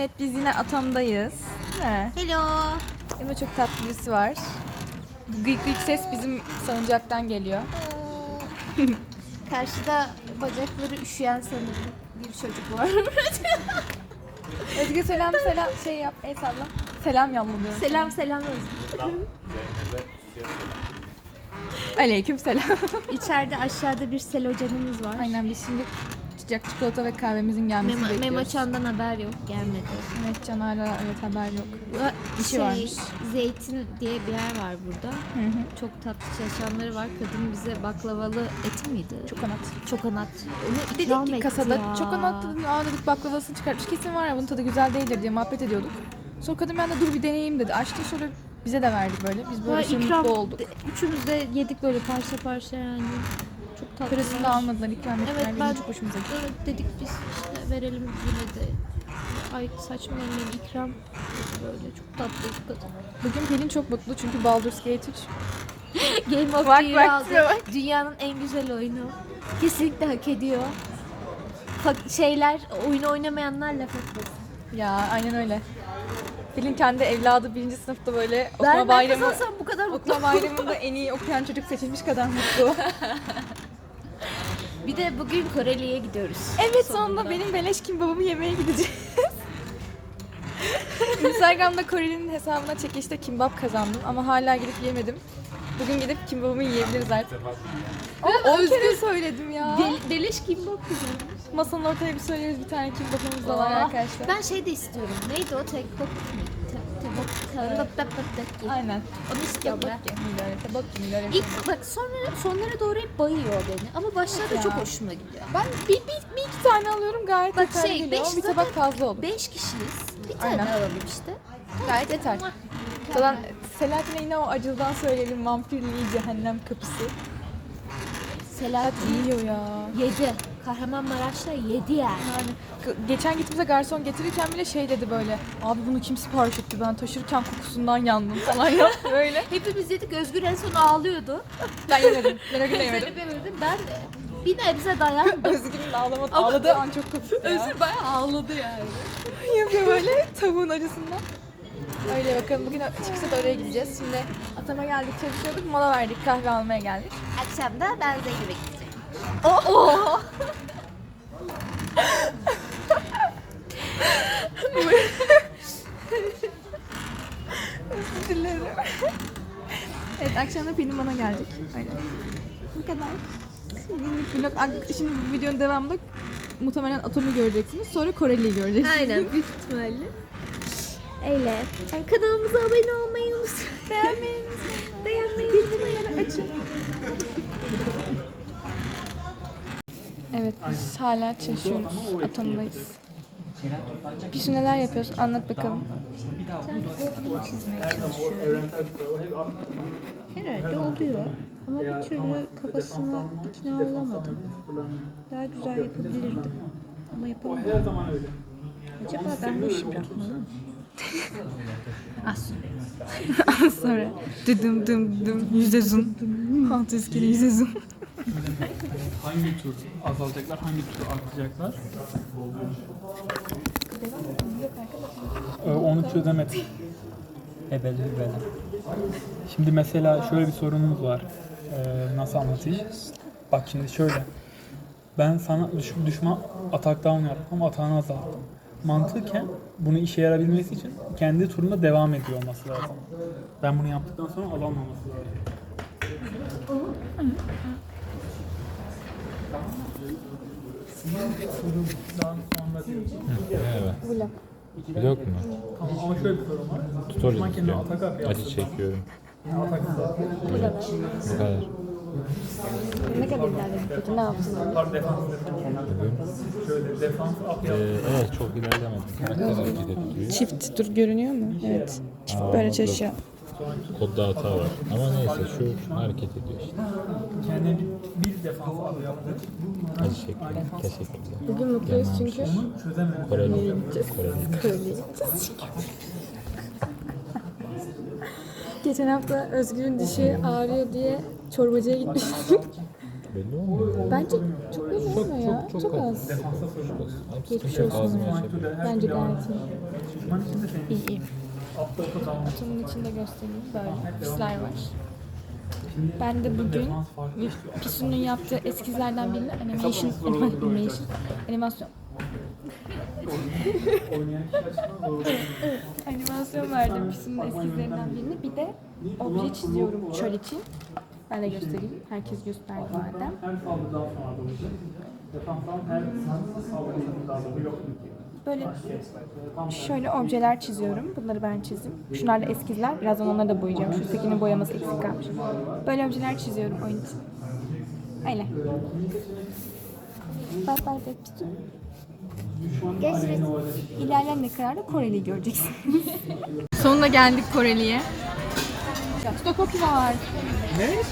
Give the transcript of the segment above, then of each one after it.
Evet biz yine atamdayız. Değil mi? Hello. Yine çok tatlı birisi var. Bu gıyık gıyık ses bizim salıncaktan geliyor. Karşıda bacakları üşüyen sanırım bir çocuk var. Özge selam selam şey yap el salla. Selam yolluyorum. selam selam Özgür. Aleyküm selam. İçeride aşağıda bir selocanımız var. Aynen biz şimdi sıcak çikolata ve kahvemizin gelmesini Memo, bekliyoruz. Memo Çan'dan haber yok gelmedi. Evet Can hala evet haber yok. Bu İşi şey, varmış. Zeytin diye bir yer var burada. Hı hı. Çok tatlı çalışanları var. Kadın bize baklavalı et miydi? Çokonat. Çokonat. Onu Dedik ikram ki etti kasada ya. çokonat dedim. Aa dedik baklavasını çıkartmış. Kesin var ya bunun tadı güzel değildir diye muhabbet ediyorduk. Sonra kadın ben de dur bir deneyeyim dedi. Açtı sonra bize de verdi böyle. Biz böyle şimdi ikram, mutlu olduk. Üçümüz de yedik böyle parça parça yani. Çok tatlı. Parasını da almadılar ikram ettiler. Evet, ben- çok hoşumuza gitti. Evet dedik biz işte verelim yine de. Ay saçma annem ikram. Böyle çok tatlı bir kadın. Bugün Pelin çok mutlu çünkü Baldur's Gate 3. Game of Bak, bak, aldı. bak. Dünyanın en güzel oyunu. Kesinlikle hak ediyor. Fak- şeyler, oyunu oynamayanlar laf etmesin. Ya aynen öyle. Pelin kendi evladı birinci sınıfta böyle okuma Ben, ben bayramı kazansam bu kadar mutlu. okuma bayramında en iyi okuyan çocuk seçilmiş kadar mutlu. Bir de bugün Koreli'ye gidiyoruz. Evet sonunda benim beleş kimbabımı yemeye gideceğiz. Instagram'da Koreli'nin hesabına çekişte kimbap kazandım ama hala gidip yemedim. Bugün gidip kimbabımı yiyebiliriz artık. Ama 10 kere söyledim ya. Del- Deliş kim bakıyor? Masanın ortaya bir söyleriz bir tane kimbabımız da var Aa, arkadaşlar. Ben şey de istiyorum. Neydi o? Tek bok Aynen. Onu istiyorum ben. Tabak öyle. İlk bak sonra sonlara doğru hep bayıyor beni. Ama başlarda çok hoşuma gidiyor. Ben bir, bir, bir iki tane alıyorum gayet Bak yeterli şey, geliyor. beş bir tabak fazla olur. Beş kişiyiz. Bir tane Aynen. alalım işte. Gayet yeter. Zaten Selahattin'e yine o acıldan söyleyelim vampirliği cehennem kapısı. Selahattin Yiyor ya. yedi. Kahramanmaraş'ta yedi yani. Yani g- geçen gittiğimizde garson getirirken bile şey dedi böyle. Abi bunu kim sipariş etti ben taşırken kokusundan yandım falan yaptı öyle. Hepimiz yedik. Özgür en son ağlıyordu. Ben yemedim. Ben o gün de yemedim. Seni. Ben de bir nebze dayandım. Özgür'ün ağlama, ağladığı an çok komik ya. Özgür bayağı ağladı yani. yapıyor böyle tavuğun acısından. Öyle bakalım bugün çıksa da oraya gideceğiz. Şimdi atama geldik çalışıyorduk mola verdik kahve almaya geldik. Akşam da ben Zeynep'e gideceğim. Özür dilerim. evet akşam da Pelin bana gelecek. Öyle. Bu kadar. Günlük vlog. Şimdi bu videonun devamında muhtemelen Atom'u göreceksiniz. Sonra Koreli'yi göreceksiniz. Aynen büyük ihtimalle. Öyle. Yani kanalımıza abone olmayı unutmayın. Beğenmeyi unutmayın. Beğenmeyi unutmayın. Açın. Evet biz hala çalışıyoruz. Atom'dayız. Biz neler yapıyoruz? Anlat bakalım. Herhalde oluyor. Ama bir türlü kafasına ikna olamadım. Daha güzel yapabilirdim. Ama yapamadım. Acaba ben bu işi bırakmalı mı? Az sonra. Az sonra dıdım dım dım yüze zoom. Altı iskele yüze zoom. Hangi tur azalacaklar, hangi tur artacaklar? Ee, onu çözemedim. Ebeli ebeli. Şimdi mesela şöyle bir sorunumuz var. Ee, nasıl anlatayım? Bak şimdi şöyle. Ben sana düş, düşman atak down yaptım ama atağını azalttım. Mantıken bunu işe yarabilmesi için kendi turunda devam ediyor olması lazım. Ben bunu yaptıktan sonra alamaması lazım. Merhaba. Vlog mu? Tamam ama şöyle bir sorun var. Kendine izliyorum. Acı çekiyorum. Atak zaten. Bu kadar. Ne kadar ilerledik peki? Ne yaptın? Var defans defans. Şöyle defans up e, yap. evet çok ilerlemedim. Ne kadar gidebiliyor? Çift dur görünüyor mu? Evet. Çift Aa, böyle yok. Kodda hata var. Ama neyse şu hareket ediyor işte. Kendine bir, bir defans up yaptı. Çekiyorum. Teşekkürler. Bugün mutluyuz çünkü. Çözemiyor. Koreli. Koreli. Geçen hafta Özgür'ün dişi ağrıyor diye çorbacıya gitmiştik. Belli olmuyor. Bence çok belli Çok Ama ya, çok çok, çok az. Abi Geçmiş olsun. Bence gayet iyi. İyi iyi. Atomun içinde göstereyim böyle pisler var. Ben de bugün Pisu'nun yaptığı eskizlerden birini animation, animation, animasyon animasyon verdim Pisu'nun eskizlerinden birini. Bir de obje çiziyorum çöl için. Ben de göstereyim. Herkes gösterdi madem. Her saldırıdan sonra da. Defanstan her saldırıdan daha da blok Böyle şöyle objeler çiziyorum. Bunları ben çizdim. Şunlar da eskizler. Birazdan onları da boyayacağım. Şu tekinin boyaması eksik kalmış. Böyle objeler çiziyorum oyun için. Öyle. Bye bye Pisu. Görüşürüz. İlerleyen dakikalarda Koreli'yi göreceksiniz. Sonunda geldik Koreli'ye. Stokopi var. Evet.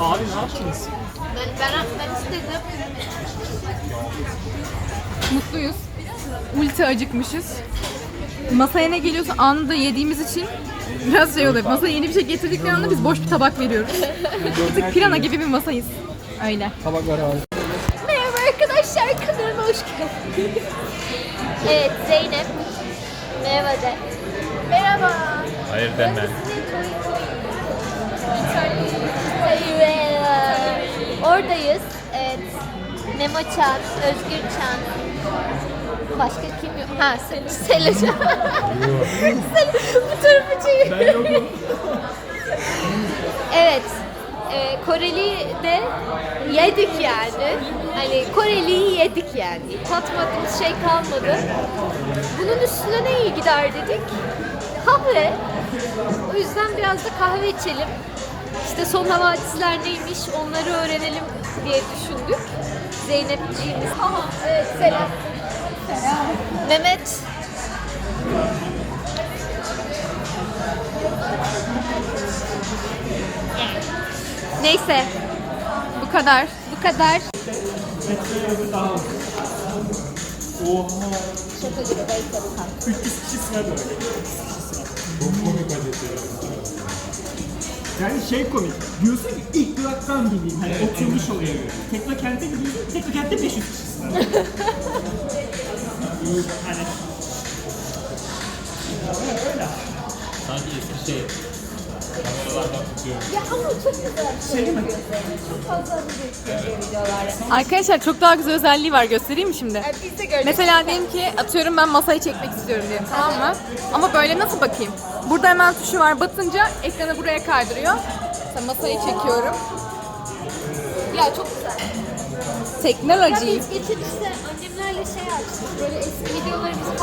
Abi ne yaptınız? Ben, ben, ben istedim. Mutluyuz. Ulti acıkmışız. Masaya ne geliyorsa anında yediğimiz için biraz şey oluyor. Masaya yeni bir şey getirdikleri anda biz boş bir tabak veriyoruz. Artık pirana gibi bir masayız. Öyle. Tabaklar abi. Merhaba arkadaşlar kanalıma hoş geldiniz. evet Zeynep. Merhaba de. Merhaba. Hayır deme. Merhaba. Oradayız. Evet. Memo Çan, Özgür Çan. Başka kim yok? Ha, Sel Selo Çan. Sel- Bu tarafı çevir. Ben yokum. Evet. E, Koreli de yedik yani. Hani Koreli'yi yedik yani. Tatmadığımız şey kalmadı. Bunun üstüne ne iyi gider dedik? Kahve. O yüzden biraz da kahve içelim. İşte son havadisler neymiş onları öğrenelim diye düşündük. Zeynepciğimiz. Aha, evet selam. Selam. Mehmet. Neyse. Bu kadar. Bu kadar. Oha. Şaka gibi belki 300 kişisine böyle. Çok komik acısı. Yani şey komik. Diyorsun ki ilk duraktan bineyim. Hani oturmuş oluyor. Teknokent'e gidiyorsun. Teknokent'te 500 kişisin. hani Sanki eski şey. Ya ama çok güzel bir şey yapıyorsun. Çok fazla bir videolar. Arkadaşlar çok daha güzel özelliği var. Göstereyim mi şimdi? Biz de gördük. Mesela diyelim ki atıyorum ben masayı çekmek istiyorum diyelim tamam mı? Ama böyle nasıl bakayım? Burada hemen tuşu var. Batınca ekranı buraya kaydırıyor. Mesela masayı çekiyorum. Ya çok güzel. Teknoloji. Biz geçen işte annemlerle şey açtık. Böyle eski videolarımızı